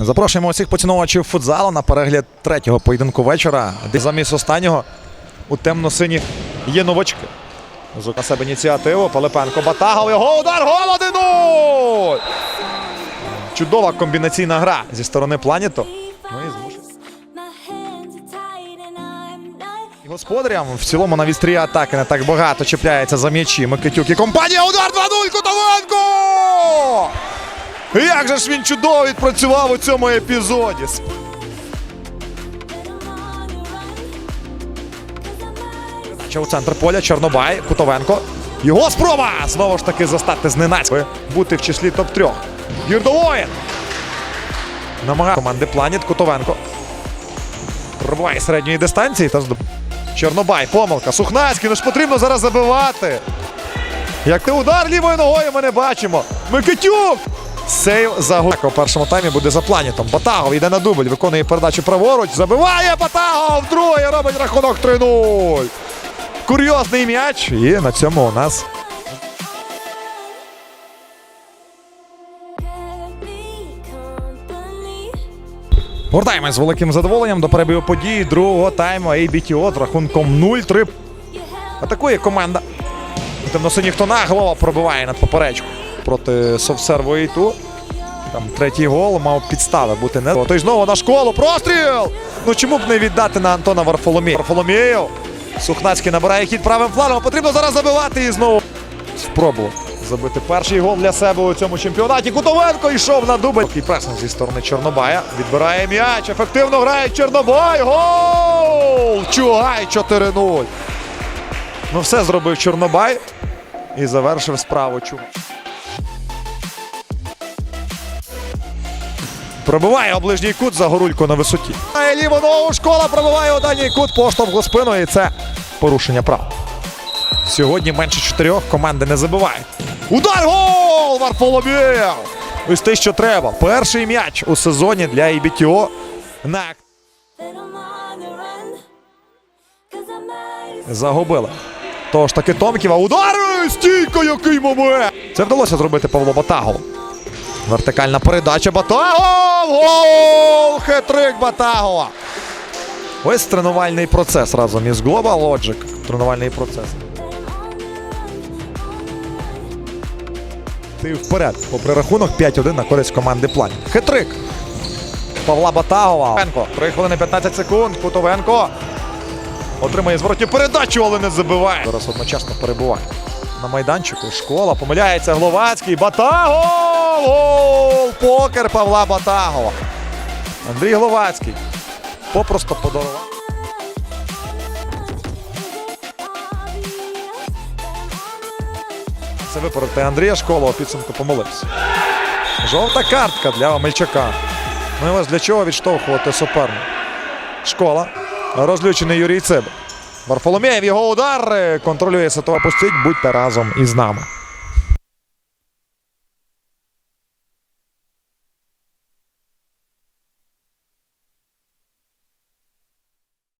Запрошуємо усіх поціновувачів футзалу на перегляд третього поєдинку вечора. Замість останнього у темно-сині є новачки. Зук на себе ініціативу. Пилипенко Батагов. Його удар. Гол 1-0! Чудова комбінаційна гра зі сторони планету. Ну і змушує. Господарям в цілому на вістрі атаки не так багато чіпляється за м'ячі. Микитюк і компанія. Удар 2-0 Кутовенко! Як же ж він чудово відпрацював у цьому епізоді. У центр поля. Чорнобай, Кутовенко. Його спроба! Знову ж таки застати зненацька. Бути в числі топ-трьох. Юрдовоїн. Намагає команди Планіт Кутовенко. Пробиває середньої дистанції та. Чорнобай, помилка. Сухнацький, ну ж потрібно зараз забивати. Як ти удар лівою ногою ми не бачимо. Микитюк! Сейв за. У першому таймі буде за планітом. Батагов йде на дубль, виконує передачу праворуч. Забиває Батагов! Другий робить рахунок 3-0. Курйозний м'яч. І на цьому у нас Гортаємось з великим задоволенням до перебігу події другого тайму ABTO з рахунком 0-3. Атакує команда. Темно-синіх тона голова пробиває над поперечку проти Совсерву Ійту. Там третій гол мав підстави бути не. Той знову на школу. Простріл! Ну чому б не віддати на Антона Варфоломія? Варфоломієв. Сухнацький набирає хід правим флангом. Потрібно зараз забивати і знову спробував забити перший гол для себе у цьому чемпіонаті. Кутовенко йшов на дубль. Такий пресинг зі сторони Чорнобая. Відбирає м'яч. Ефективно грає Чорнобай. Гол! Чугай 4-0. Ну все зробив Чорнобай і завершив справу Чугай. Пробиває у ближній кут за горульку на висоті. А ліву ногу школа пробиває у дальній кут, поштовх у спину і це порушення прав. Сьогодні менше чотирьох команди не забивають. Удар гол! Варфоломєв! Ось те, що треба. Перший м'яч у сезоні для IBTO на загубили. Тож таки Томківа. Удар! Стійка, який момент! Це вдалося зробити Павло Батагову. Вертикальна передача Батагов! Гол! Хетрик Батагова! Ось тренувальний процес разом із Global Logic. Тренувальний процес. Ти вперед. Попри рахунок 5-1 на користь команди Плані. Хитрик. Павла Батагова. Кутовенко. 3 хвилини 15 секунд. Кутовенко. Отримає зворотню передачу, але не забиває. Зараз одночасно перебуває. На майданчику школа. Помиляється Гловацький. Батагов! Гол! Покер Павла Батагова. Андрій Гловацький. Попросту подарував. Це випередити Андрія Школа, у підсумку помилився. Жовта картка для Омельчака. Ну і ось для чого відштовхувати суперника. Школа. Розлючений Юрій Циб. Варфоломєєв його удар. Контролює ситуацію. Пустіть, будьте разом із нами.